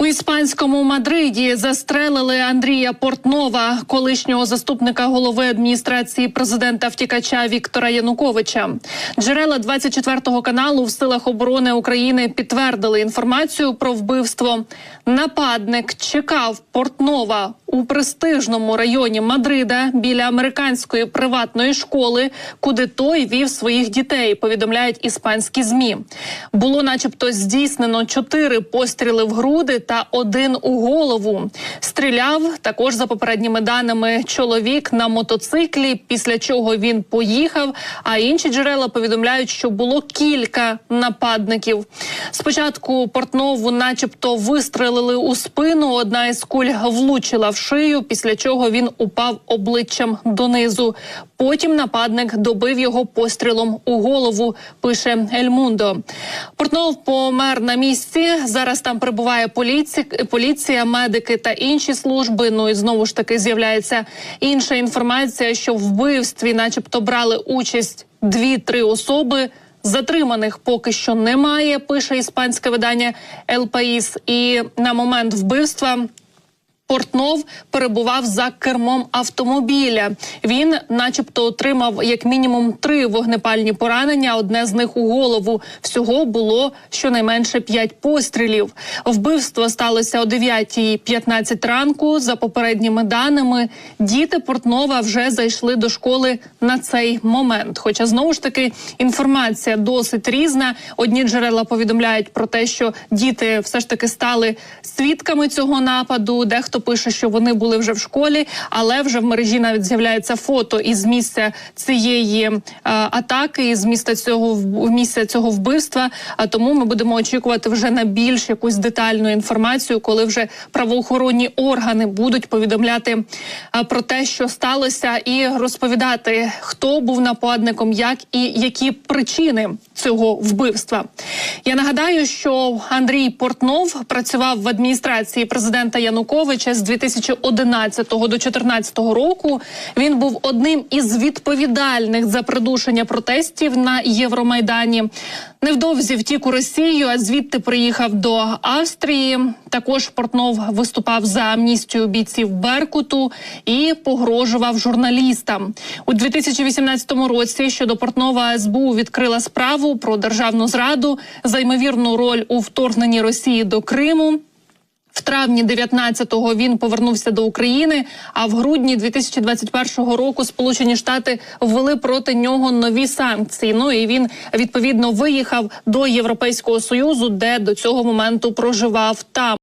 У іспанському Мадриді застрелили Андрія Портнова, колишнього заступника голови адміністрації президента втікача Віктора Януковича. Джерела 24-го каналу в силах оборони України підтвердили інформацію про вбивство. Нападник чекав Портнова у престижному районі Мадрида біля американської приватної школи, куди той вів своїх дітей. Повідомляють іспанські змі. Було, начебто, здійснено чотири постріли в груди та один у голову. Стріляв також за попередніми даними чоловік на мотоциклі, після чого він поїхав. А інші джерела повідомляють, що було кілька нападників. Спочатку портнову, начебто, вистрелили у спину. Одна із куль влучила в шию, після чого він упав обличчям донизу. Потім нападник добив його пострілом у голову. Пише Ельмундо. Портнов помер на місці. Зараз там прибуває поліція, поліція, медики та інші служби. Ну і знову ж таки з'являється інша інформація, що в вбивстві, начебто, брали участь дві-три особи. Затриманих поки що немає. Пише іспанське видання «Ел Паїс». І на момент вбивства. Портнов перебував за кермом автомобіля. Він, начебто, отримав як мінімум три вогнепальні поранення. Одне з них у голову. Всього було щонайменше п'ять пострілів. Вбивство сталося о 9.15 ранку. За попередніми даними, діти Портнова вже зайшли до школи на цей момент. Хоча знову ж таки інформація досить різна. Одні джерела повідомляють про те, що діти все ж таки стали свідками цього нападу. Дехто пише, що вони були вже в школі, але вже в мережі навіть з'являється фото із місця цієї е, атаки, із місця цього місця цього вбивства. А тому ми будемо очікувати вже на більш якусь детальну інформацію, коли вже правоохоронні органи будуть повідомляти е, про те, що сталося, і розповідати, хто був нападником, як і які причини цього вбивства. Я нагадаю, що Андрій Портнов працював в адміністрації президента Януковича з 2011 до 2014 року. Він був одним із відповідальних за придушення протестів на Євромайдані. Невдовзі втік у Росію, а звідти приїхав до Австрії. Також Портнов виступав за амністію бійців Беркуту і погрожував журналістам у 2018 році. Щодо Портнова СБУ відкрила справу про державну зраду за ймовірну роль у вторгненні Росії до Криму. В травні 19-го він повернувся до України. А в грудні 2021 року Сполучені Штати ввели проти нього нові санкції. Ну і він відповідно виїхав до Європейського союзу, де до цього моменту проживав там.